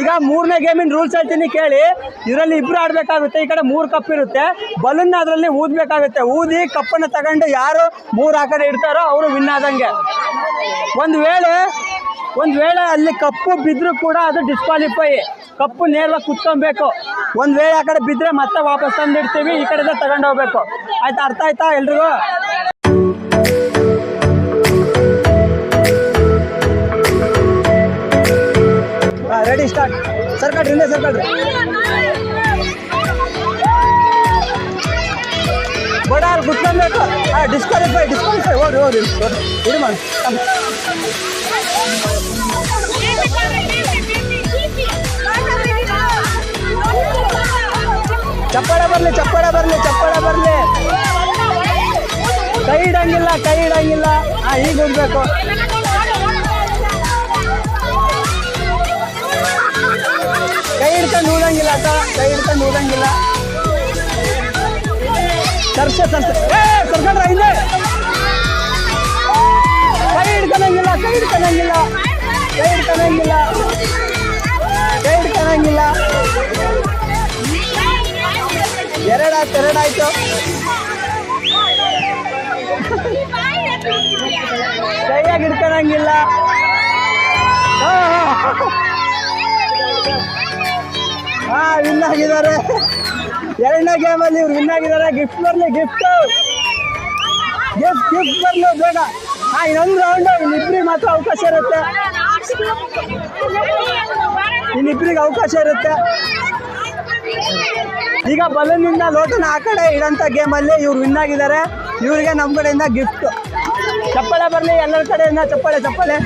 ಈಗ ಮೂರನೇ ಗೇಮಿನ ರೂಲ್ಸ್ ಹೇಳ್ತೀನಿ ಕೇಳಿ. ಇದರಲ್ಲಿ ಇಬ್ರು ಆಡಬೇಕಾಗುತ್ತೆ, ಈ ಕಡೆ ಮೂರು ಕಪ್ ಇರುತ್ತೆ. ಬಲೂನ್ ಅದರಲ್ಲಿ ಊದಬೇಕಾಗುತ್ತೆ. ಊದಿ ಕಪ್ಪನ್ನು ತಗೊಂಡು ಯಾರು ಮೂರು ಆ ಕಡೆ ಇಡ್ತಾರೋ ಅವರು ವಿನ್ ಆದಂಗೆ. ಒಂದು ವೇಳೆ ಒಂದು ವೇಳೆ ಅಲ್ಲಿ ಕಪ್ಪು ಬಿದ್ದರೂ ಕೂಡ ಅದು ಡಿಸ್ಕ್ವಾಲಿಫೈ ಕಪ್ಪು ನೇರವಾಗಿ ಕುತ್ಕೊಬೇಕು. ಒಂದು ವೇಳೆ ಆ ಕಡೆ ಬಿದ್ದರೆ ಮತ್ತೆ ವಾಪಸ್ ತಂದಿಡ್ತೀವಿ, ಈ ಕಡೆಯಿಂದ ತಗೊಂಡು ಹೋಗ್ಬೇಕು. ಆಯ್ತಾ, ಅರ್ಥ ಆಯ್ತಾ ಎಲ್ರಿಗೂ? ರೆಡಿ ಸ್ಟಾರ್ಟ್ ಸರ್ಕಟ್ರಿ ಹಿಂದೆ ಸರ್ಕಟ್ರಿ ಬಡ ಅಲ್ಲಿ ಕುತ್ಕೊಬೇಕು ಡಿಸ್ಕ್ವಾಲಿಫೈ ಡಿಸ್ಕ್ವಾಲಿಫೈ ಓಡಿ ಓಡಿ ಇಡಿ ಮಾಡಿ ಚಪ್ಪಾಳೆ ಬರಲಿ ಚಪ್ಪಾಳೆ ಬರಲಿ ಚಪ್ಪಾಳೆ ಬರಲಿ ಕೈ ಇಡಂಗಿಲ್ಲ ಕೈ ಇಡಂಗಿಲ್ಲ ಹಾಂ ಈಗ ಹೋಗ್ಬೇಕು ಹಿಡ್ಕೊಂಡು ಊದಂಗಿಲ್ಲ ಅಕ್ಕ. ಕೈ ಹಿಡ್ಕೊಂಡು ಊದಂಗಿಲ್ಲ ಸರ್ಸ ಸರ್ಸ ಏ ಸರ್ಕೊಂಡ್ರ ಹಿಂದೆ. ಕೈ ಹಿಡ್ಕೊಳಂಗಿಲ್ಲ ಕೈ ಹಿಡ್ಕೊಳಂಗಿಲ್ಲ. ಕೈ ಹಿಡ್ಕೊಳಂಗಿಲ್ಲ. ಕೈ ಹಿಡ್ಕೊಳಂಗಿಲ್ಲ. ಎರಡಾಯ್ತು ಎರಡಾಯ್ತು. ಕೈಯಾಗಿ ಹಿಡ್ಕೊಳಂಗಿಲ್ಲ. ವಿನ್ ಆಗಿದ್ದಾರೆ ಎರಡನೇ ಗೇಮಲ್ಲಿ ಇವ್ರು ವಿನ್ ಆಗಿದ್ದಾರೆ. ಗಿಫ್ಟ್ ಬರಲಿ ಗಿಫ್ಟ್ ಗಿಫ್ಟ್ ಗಿಫ್ಟ್ ಬರಲಿ ಬೇಡ ಹಾ ಇನ್ನೊಂದು ರೌಂಡ್ ಇನ್ನಿಬ್ರಿಗೆ ಮಾತ್ರ ಅವಕಾಶ ಇರುತ್ತೆ. ಇನ್ನಿಬ್ರಿಗೆ ಅವಕಾಶ ಇರುತ್ತೆ. ಈಗ ಬಲೂನಿಂದ ಲೋಟನ ಆ ಕಡೆ ಇಡಂತ ಗೇಮಲ್ಲಿ ಇವ್ರು ವಿನ್ ಆಗಿದ್ದಾರೆ. ಇವರಿಗೆ ನಮ್ಮ ಕಡೆಯಿಂದ ಗಿಫ್ಟ್ ಚಪ್ಪಳೆ ಬರಲಿ ಎಲ್ಲರ ಕಡೆಯಿಂದ ಚಪ್ಪಳೆ ಚಪ್ಪಾಳೆ.